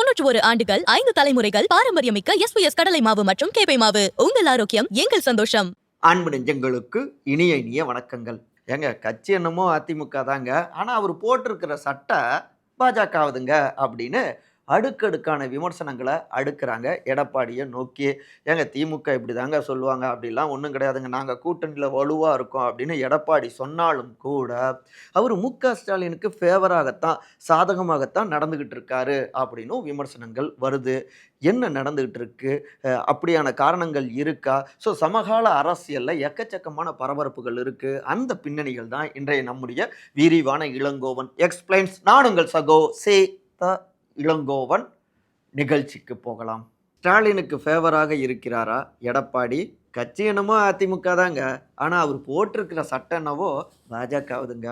தொன்னூற்று ஒரு ஆண்டுகள் ஐந்து தலைமுறைகள் பாரம்பரியமிக்க எஸ்பிஎஸ் கடலை மாவு மற்றும் கேப்பை மாவு. உங்கள் ஆரோக்கியம் எங்கள் சந்தோஷம். அன்பு நெஞ்சங்களுக்கு இனிய இனிய வணக்கங்கள். ஏங்க கட்சி என்னமோ அதிமுக தாங்க. ஆனால் அவர் போட்டிருக்கிற சட்டை பாஜகவுதுங்க அப்படின்னு அடுக்கடுக்கான விமர்சனங்களை அடுக்கிறாங்க. எடப்பாடியை நோக்கி ஏங்க திமுக இப்படி தாங்க சொல்லுவாங்க? அப்படிலாம் ஒன்றும் கிடையாதுங்க. நாங்கள் கூட்டணியில் வலுவாக இருக்கோம் அப்படின்னு எடப்பாடி சொன்னாலும் கூட அவர் மு க ஸ்டாலினுக்கு ஃபேவராகத்தான் சாதகமாகத்தான் நடந்துக்கிட்டு இருக்காரு அப்படின்னும் விமர்சனங்கள் வருது. என்ன நடந்துகிட்டு இருக்கு? அப்படியான காரணங்கள் இருக்கா? ஸோ சமகால அரசியலில் எக்கச்சக்கமான பரபரப்புகள் இருக்குது அந்த பின்னணிகள் தான் இன்றைய நம்முடைய விரிவான இளங்கோவன். எக்ஸ்பிளைன்ஸ் நானுங்கள் சகோ. சே த இளங்கோவன் நிகழ்ச்சிக்கு போகலாம். ஸ்டாலினுக்கு ஃபேவராக இருக்கிறாரா? எடப்பாடி கட்சி என்னமோ அதிமுக தாங்க. ஆனால் அவர் போட்டிருக்கிற சட்டம் என்னவோ பாஜகவுதுங்க.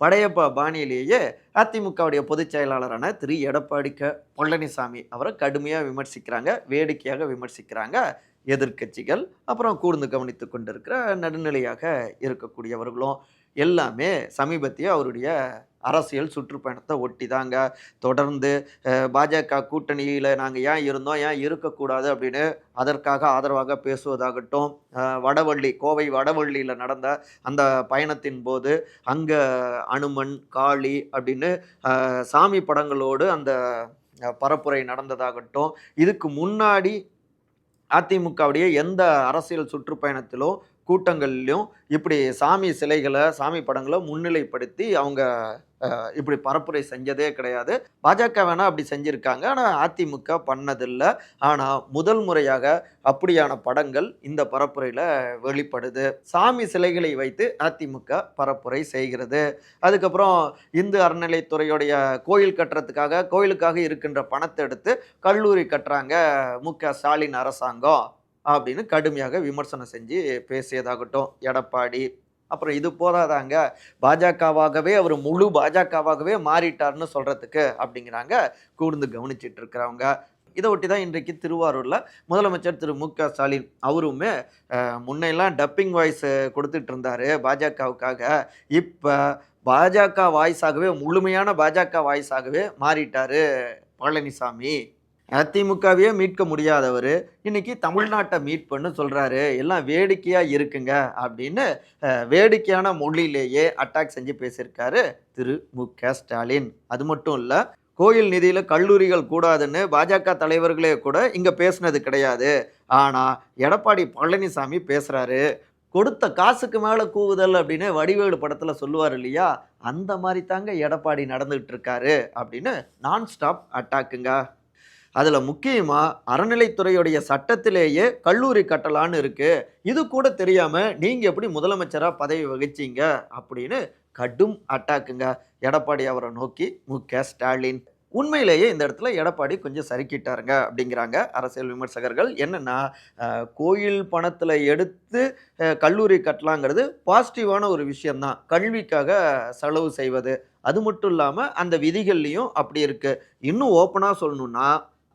படையப்பா பாணியிலேயே அதிமுகவுடைய பொதுச் செயலாளரான திரு. எடப்பாடி க. பழனிசாமி அவரை கடுமையாக விமர்சிக்கிறாங்க வேடிக்கையாக விமர்சிக்கிறாங்க. எதிர்க்கட்சிகள் அப்புறம் கூர்ந்து கவனித்து கொண்டிருக்கிற நடுநிலையாக இருக்கக்கூடியவர்களும் எல்லாமே சமீபத்திய அவருடைய அரசியல் சுற்றுப்பயணத்தை ஒட்டி தாங்க தொடர்ந்து பாஜக கூட்டணியில் நாங்கள் ஏன் இருந்தோம் ஏன் இருக்கக்கூடாது அப்படின்னு அதற்காக ஆதரவாக பேசுவதாகட்டும் வடவள்ளி கோவை வடவள்ளியில் நடந்த அந்த பயணத்தின் போது அங்கே அனுமன் காளி அப்படின்னு சாமி படங்களோடு அந்த பரப்புரை நடந்ததாகட்டும். இதுக்கு முன்னாடி அதிமுகவுடைய எந்த அரசியல் சுற்றுப்பயணத்திலும் கூட்டங்கள்லையும் இப்படி சாமி சிலைகளை சாமி படங்களை முன்னிலைப்படுத்தி அவங்க இப்படி பரப்புரை செஞ்சதே கிடையாது. பாஜக வேணால் அப்படி செஞ்சுருக்காங்க. ஆனால் அதிமுக பண்ணதில்லை. ஆனால் முதல் முறையாக அப்படியான படங்கள் இந்த பரப்புரையில் வெளிப்படுது. சாமி சிலைகளை வைத்து அதிமுக பரப்புரை செய்கிறது. அதுக்கப்புறம் இந்து அறநிலைத்துறையுடைய கோயில் கட்டுறதுக்காக கோயிலுக்காக இருக்கின்ற பணத்தை எடுத்து கல்லூரி கட்டுறாங்க மு க ஸ்டாலின் அரசாங்கம். அப்படின்னு கடுமையாக விமர்சனம் செஞ்சு பேசியதாகட்டும். எடப்பாடி. அப்புறம் இது போதாதாங்க. பாஜகவாகவே அவர் முழு பாஜகவாகவே மாறிட்டார்னு சொல்கிறதுக்கு அப்படிங்கிறாங்க. கூர்ந்து கவனிச்சிட்டு இருக்கிறவங்க. இதை ஒட்டி தான் இன்றைக்கு திருவாரூரில் முதலமைச்சர் திரு. மு. க. ஸ்டாலின் அவருமே முன்னையெல்லாம் டப்பிங் வாய்ஸ் கொடுத்துட்டு இருந்தார் பாஜகவுக்காக. இப்போ பாஜக வாய்ஸாகவே முழுமையான பாஜக வாய்ஸாகவே மாறிட்டார் பழனிசாமி அதிமுகவையே மீட்க முடியாதவர். இன்னைக்கு தமிழ்நாட்டை மீட் பண்ணு சொல்கிறாரு எல்லாம் வேடிக்கையாக இருக்குங்க அப்படின்னு வேடிக்கையான மொழியிலேயே அட்டாக் செஞ்சு பேசியிருக்காரு திரு. மு. க. ஸ்டாலின். அது மட்டும் இல்லை கோயில் நிதியில் கல்லூரிகள் கூடாதுன்னு பாஜக தலைவர்களே கூட இங்கே பேசுனது கிடையாது. ஆனால் எடப்பாடி பழனிசாமி பேசுகிறாரு கொடுத்த காசுக்கு மேலே கூவுதல் அப்படின்னு வடிவேலு படத்தில் சொல்லுவார் இல்லையா? அந்த மாதிரி தாங்க எடப்பாடி நடந்துகிட்டு இருக்காரு அப்படின்னு நான் ஸ்டாப் அட்டாக்குங்க அதில் முக்கியமாக அறநிலைத்துறையுடைய சட்டத்திலேயே கல்லூரி கட்டலான்னு இருக்குது இது கூட தெரியாமல் நீங்கள் எப்படி முதலமைச்சராக பதவி வகிச்சிங்க அப்படின்னு கடும் அட்டாக்குங்க. எடப்பாடி அவரை நோக்கி மு. க. ஸ்டாலின். உண்மையிலேயே இந்த இடத்துல எடப்பாடி கொஞ்சம் சறுக்கிட்டாருங்க அப்படிங்கிறாங்க அரசியல் விமர்சகர்கள். என்னென்னா கோயில் பணத்தில் எடுத்து கல்லூரி கட்டலாங்கிறது பாசிட்டிவான ஒரு விஷயம்தான். கல்விக்காக செலவு செய்வது. அது மட்டும் இல்லாமல் அந்த விதிகள்லேயும் அப்படி இருக்குது இன்னும் ஓப்பனாக சொல்லணுன்னா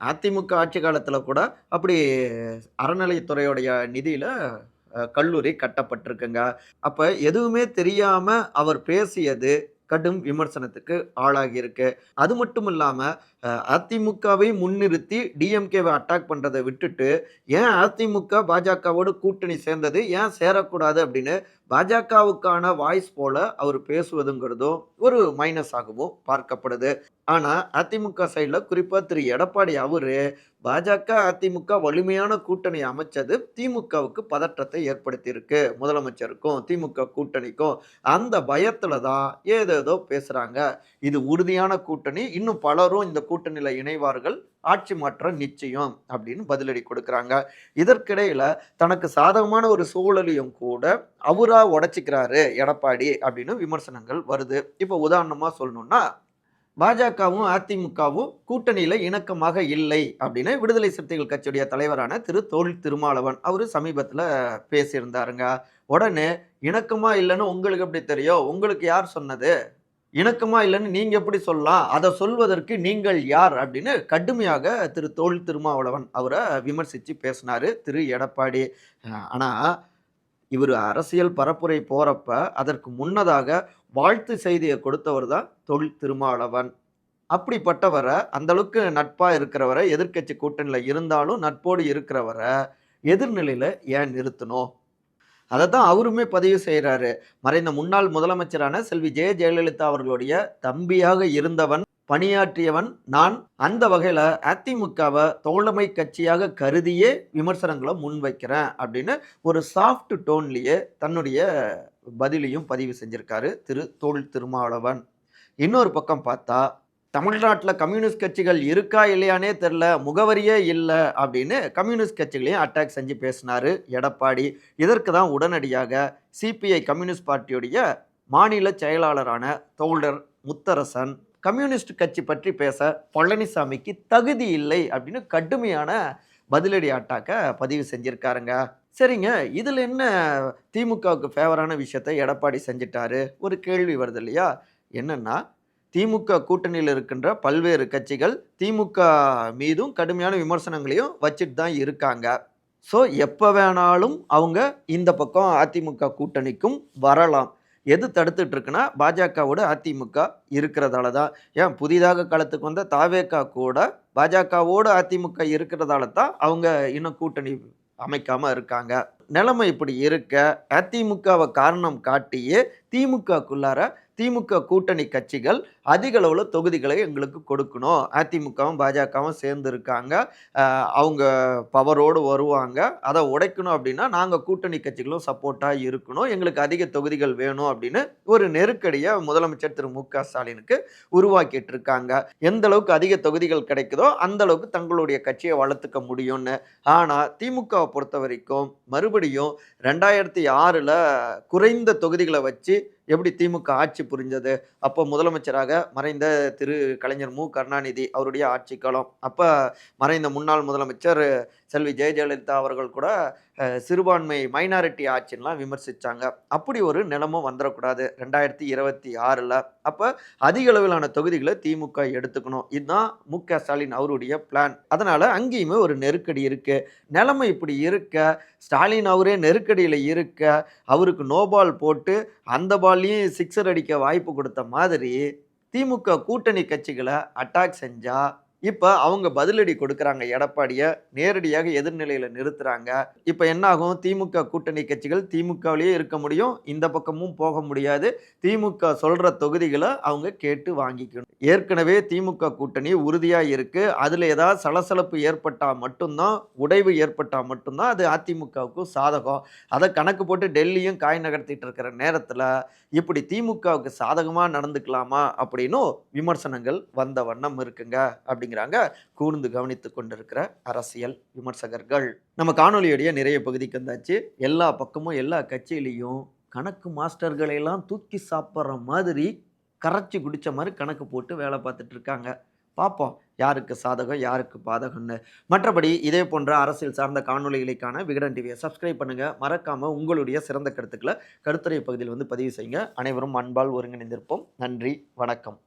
அதிமுக ஆட்சி காலத்தில் கூட அப்படி அறநிலைத்துறையுடைய நிதியில் கல்லூரி கட்டப்பட்டிருக்குங்க. அப்போ எதுவுமே தெரியாமல் அவர் பேசியது கடும் விமர்சனத்துக்கு ஆளாகியிருக்கு. அது மட்டும் இல்லாமல் அதிமுகவை முன்னிறுத்தி டிஎம்கேவை அட்டாக் பண்ணுறதை விட்டுட்டு ஏன் அதிமுக பாஜகவோடு கூட்டணி சேர்ந்தது ஏன் சேரக்கூடாது அப்படின்னு பாஜகவுக்கான வாய்ஸ் போல அவர் பேசுவதுங்கிறதும் ஒரு மைனஸ் ஆகவும் பார்க்கப்படுது. ஆனால் அதிமுக சைடில் குறிப்பாக திரு. எடப்பாடி அவரு பாஜக அதிமுக வலிமையான கூட்டணி அமைச்சது திமுகவுக்கு பதற்றத்தை ஏற்படுத்தியிருக்கு. முதலமைச்சருக்கும் திமுக கூட்டணிக்கும் அந்த பயத்தில் தான் ஏதேதோ பேசுகிறாங்க இது உறுதியான கூட்டணி. இன்னும் பலரும் இந்த கூட்டணியில் இணைவார்கள் ஆட்சி மாற்றம் நிச்சயம் அப்படின்னு பதிலடி கொடுக்குறாங்க. இதற்கிடையில் தனக்கு சாதகமான ஒரு சூழலையும் கூட அவரா உடைச்சிக்கிறாரு எடப்பாடி அப்படின்னு விமர்சனங்கள் வருது. இப்போ உதாரணமாக சொல்லணும்னா பாஜகவும் அதிமுகவும் கூட்டணியில் இணக்கமாக இல்லை அப்படின்னு விடுதலை சிறுத்தைகள் கட்சியுடைய தலைவரான திரு தொழில் திருமாவளவன் அவர் சமீபத்தில் பேசியிருந்தாருங்க. உடனே இணக்கமாக இல்லைன்னு உங்களுக்கு எப்படி தெரியும்? உங்களுக்கு யார் சொன்னது? இணக்கமா இல்லைன்னு நீங்க எப்படி சொல்லலாம்? அதை சொல்வதற்கு நீங்கள் யார்? அப்படின்னு கடுமையாக திரு தோல் திருமாவளவன் அவரை விமர்சித்து பேசினாரு திரு எடப்பாடி. ஆனால் இவர் அரசியல் பரப்புரை போகிறப்ப அதற்கு முன்னதாக வாழ்த்து செய்தியை கொடுத்தவர் தான் தொல் திருமாவளவன். அப்படிப்பட்டவரை அந்தளவுக்கு நட்பாக இருக்கிறவரை எதிர்க்கட்சி கூட்டணியில் இருந்தாலும் நட்போடு இருக்கிறவரை எதிர்நிலையில் ஏன் நிறுத்தணும்? அதை தான் அவருமே பதிவு செய்கிறாரு மறைந்த முன்னாள் முதலமைச்சரான செல்வி ஜெய ஜெயலலிதா அவர்களுடைய தம்பியாக இருந்தவன் பணியாற்றியவன் நான். அந்த வகையில் அதிமுகவை தோழமை கட்சியாக கருதியே விமர்சனங்களை முன்வைக்கிறேன் அப்படின்னு ஒரு சாஃப்ட் டோன்லேயே தன்னுடைய பதிலையும் பதிவு செஞ்சிருக்காரு திரு தோல் திருமாவளவன். இன்னொரு பக்கம் பார்த்தா தமிழ்நாட்டில் கம்யூனிஸ்ட் கட்சிகள் இருக்கா இல்லையானே தெரில முகவரியே இல்லை அப்படின்னு கம்யூனிஸ்ட் கட்சிகளையும் அட்டாக் செஞ்சு பேசினாரு எடப்பாடி. இதற்கு தான் உடனடியாக சிபிஐ கம்யூனிஸ்ட் பார்ட்டியுடைய மாநில செயலாளரான தோழர் முத்தரசன் கம்யூனிஸ்ட் கட்சி பற்றி பேச பழனிசாமிக்கு தகுதி இல்லை அப்படின்னு கடுமையான பதிலடி அட்டாக்கை பதிவு செஞ்சுருக்காருங்க. சரிங்க இதில் என்ன திமுகவுக்கு ஃபேவரான விஷயத்தை எடப்பாடி செஞ்சிட்டாரு? ஒரு கேள்வி வருது இல்லையா? என்னென்னா திமுக கூட்டணியில் இருக்கின்ற பல்வேறு கட்சிகள் திமுக மீதும் கடுமையான விமர்சனங்களையும் வச்சுட்டு தான் இருக்காங்க. ஸோ எப்போ வேணாலும் அவங்க இந்த பக்கம் அதிமுக கூட்டணிக்கும் வரலாம். எது தடுத்துட்டு இருக்குன்னா பாஜகவோட அதிமுக இருக்கிறதால தான். ஏன் புதிதாக களத்துக்கு வந்த தாவேக்கா கூட பாஜகவோட அதிமுக இருக்கிறதால தான் அவங்க இன்னும் கூட்டணி அமைக்காமல் இருக்காங்க. நிலைமை இப்படி இருக்க அதிமுகவை காரணம் காட்டியே திமுகக்குள்ளார திமுக கூட்டணி கட்சிகள் அதிக அளவில் தொகுதிகளை எங்களுக்கு கொடுக்கணும். அதிமுகவும் பாஜகவும் சேர்ந்து இருக்காங்க அவங்க பவரோடு வருவாங்க. அதை உடைக்கணும் அப்படின்னா நாங்கள் கூட்டணி கட்சிகளும் சப்போர்ட்டாக இருக்கணும். எங்களுக்கு அதிக தொகுதிகள் வேணும் அப்படின்னு ஒரு நெருக்கடியை முதலமைச்சர் திரு. மு. க. ஸ்டாலினுக்கு உருவாக்கிட்டு இருக்காங்க எந்த அளவுக்கு அதிக தொகுதிகள் கிடைக்குதோ அந்த அளவுக்கு தங்களுடைய கட்சியை வளர்த்துக்க முடியும்னு. ஆனால் திமுகவை பொறுத்த வரைக்கும் மறுபடியும் ரெண்டாயிரத்தி ஆறில் குறைந்த தொகுதிகளை வச்சு et எப்படி திமுக ஆட்சி புரிஞ்சது? அப்போ முதலமைச்சராக மறைந்த திரு கலைஞர் மு. கருணாநிதி அவருடைய ஆட்சி காலம். அப்போ மறைந்த முன்னாள் முதலமைச்சர் செல்வி ஜெய ஜெயலலிதா அவர்கள் கூட சிறுபான்மை மைனாரிட்டி ஆட்சின்லாம் விமர்சித்தாங்க அப்படி ஒரு நிலமும் வந்துடக்கூடாது ரெண்டாயிரத்தி இருபத்தி ஆறில். அப்போ அதிக அளவிலான தொகுதிகளை திமுக எடுத்துக்கணும். இதுதான் மு. க. ஸ்டாலின் அவருடைய பிளான். அதனால் அங்கேயுமே ஒரு நெருக்கடி இருக்குது நிலைமை இப்படி இருக்க ஸ்டாலின் அவரே நெருக்கடியில் இருக்க அவருக்கு நோபால் போட்டு அந்த பால் பால்லையும் சிக்ஸர் அடிக்க வாய்ப்பு கொடுத்த மாதிரி திமுக கூட்டணி கட்சிகளை அட்டாக் செஞ்சால் இப்போ அவங்க பதிலடி கொடுக்குறாங்க எடப்பாடியை நேரடியாக எதிர்நிலையில் நிறுத்துகிறாங்க இப்போ என்னாகும்? திமுக கூட்டணி கட்சிகள் திமுகவிலேயே இருக்க முடியும் இந்த பக்கமும் போக முடியாது. திமுக சொல்கிற தொகுதிகளை அவங்க கேட்டு வாங்கிக்கணும். ஏற்கனவே திமுக கூட்டணி உறுதியாக இருக்குது அதில் ஏதாவது சலசலப்பு ஏற்பட்டால் மட்டும்தான் உடைவு ஏற்பட்டால் மட்டும்தான் அது அதிமுகவுக்கு சாதகம். அதை கணக்கு போட்டு டெல்லியும் காய் நகர்த்திட்டு இருக்கிற நேரத்தில் இப்படி திமுகவுக்கு சாதகமாக நடந்துக்கலாமா அப்படின்னும் விமர்சனங்கள் வந்த வண்ணம் இருக்குங்க. அப்படி அப்படிங்கிறாங்க. கூர்ந்து கவனித்து கொண்டிருக்கிற அரசியல் விமர்சகர்கள். நம்ம காணொலியுடைய நிறைய பகுதிக்கு வந்தாச்சு. எல்லா பக்கமும் எல்லா கட்சியிலையும் கணக்கு மாஸ்டர்களையெல்லாம் தூக்கி சாப்பிட்ற மாதிரி கரைச்சி குடித்த மாதிரி கணக்கு போட்டு வேலை பார்த்துட்டு இருக்காங்க. பார்ப்போம். யாருக்கு சாதகம் யாருக்கு பாதகம்னு. மற்றபடி இதே போன்ற அரசியல் சார்ந்த காணொளிகளுக்கான விகடன் டிவியை சப்ஸ்கிரைப் பண்ணுங்கள் மறக்காமல் உங்களுடைய சிறந்த கருத்துக்களை கருத்துரை பகுதியில் வந்து பதிவு செய்யுங்க. அனைவரும் அன்பால் ஒருங்கிணைந்திருப்போம். நன்றி. வணக்கம்.